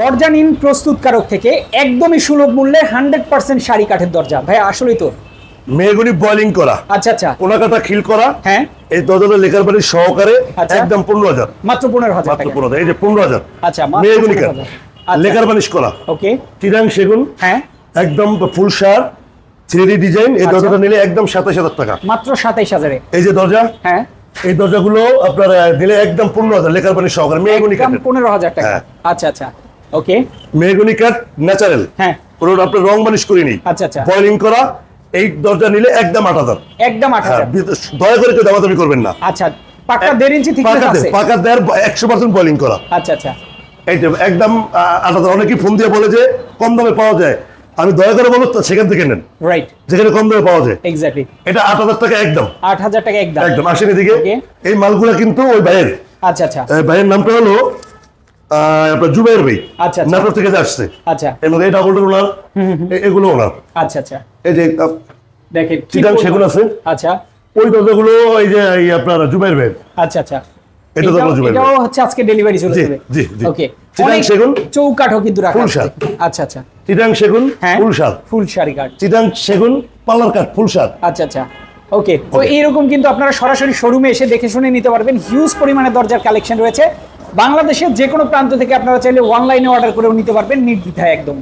দরজা নিন প্রস্তুতকারক থেকে। একদমই সুলভ মূল্যে হান্ড্রেড পার্সেন্ট শাড়ি কাঠের দরজা। ভাই আসলেই তো। মেয়েগুলি বয়লিং করা। আচ্ছা আচ্ছা। কোনাকাটা খিল করা। হ্যাঁ। এই দরজাটা লেখার বাড়ি সহকারে আচ্ছা। একদম পনেরো হাজার। মাত্র পনেরো হাজার মাত্র পনেরো হাজার। এই যে পনেরো হাজার। আচ্ছা, মেয়েগুলি 15,000 আচ্ছা। লেখার বানিশ করা। ওকে। তিরাং সেগুন। হ্যাঁ। একদম ফুল শার থ্রি ডিজাইন এই আচ্ছা। দরজাটা নিলে একদম সাতাশ হাজার টাকা। মাত্র সাতাইশ হাজারে। এই যে দরজা। হ্যাঁ। এই দরজাগুলো আপনার দিলে একদম পনেরো হাজার। লেখার বানিশ সহকারে। মেয়েগুলি পনেরো হাজার টাকা। হ্যাঁ। আচ্ছা আচ্ছা। ওকে মেহগুনি কাঠ ন্যাচারাল। হ্যাঁ। কোনো আপনার রং বানিশ করিনি। আচ্ছা, আচ্ছা। বয়লিং করা এই দরজা নিলে একদম আট হাজার। একদম আট হ্যাঁ, হাজার দয়া করে কেউ দামাদামি করবেন না। আচ্ছা পাক্কা দেড় ইঞ্চি থিকনেস আছে? পাকা দেড় একশো পার্সেন্ট বয়লিং করা। আচ্ছা আচ্ছা। এই একদম আহ, আট হাজার। অনেকেই ফোন দিয়ে বলে যে কম দামে পাওয়া যায়। আমি দয়া করে বলো সেখান থেকে নেন। রাইট যেখানে কম দামে পাওয়া যায়। এক্স্যাক্টলি এটা আট হাজার টাকা একদম। আট হাজার টাকা একদম। একদম। আসেন এদিকে। এই মালগুলা কিন্তু ওই ভাইয়ের। আচ্ছা আচ্ছা। ভাইয়ের নামটা হলো আপনার জুবাইর ভাই আচ্ছা, আচ্ছা। নাটোর থেকে আসছে। আচ্ছা। এর মধ্যে এই ওনার এগুলো ওনার। আচ্ছা আচ্ছা। এই যে দেখেন চিটাং সেগুন আছে। আচ্ছা। ওই এই যে আপনার জুবাইর ভাই আচ্ছা আচ্ছা। এটা তো জুবাইর এটাও হচ্ছে আজকে ডেলিভারি চলে যাবে। জি, জি। ওকে চিটাং সেগুন, চৌকাঠও কিন্তু রাখা আছে। আচ্ছা আচ্ছা। চিটাং সেগুন হ্যাঁ। ফুল শাড়ি কাঠ চিটাং সেগুন পার্লার কাঠ ফুল আচ্ছা আচ্ছা। ওকে তো. এইরকম কিন্তু আপনারা সরাসরি শোরুমে এসে দেখে শুনে নিতে পারবেন। হিউজ পরিমাণে দরজার কালেকশন রয়েছে। বাংলাদেশের যে কোনো প্রান্ত থেকে আপনারা চাইলে অনলাইনে অর্ডার করেও নিতে পারবেন নির্দ্বিধায় একদম।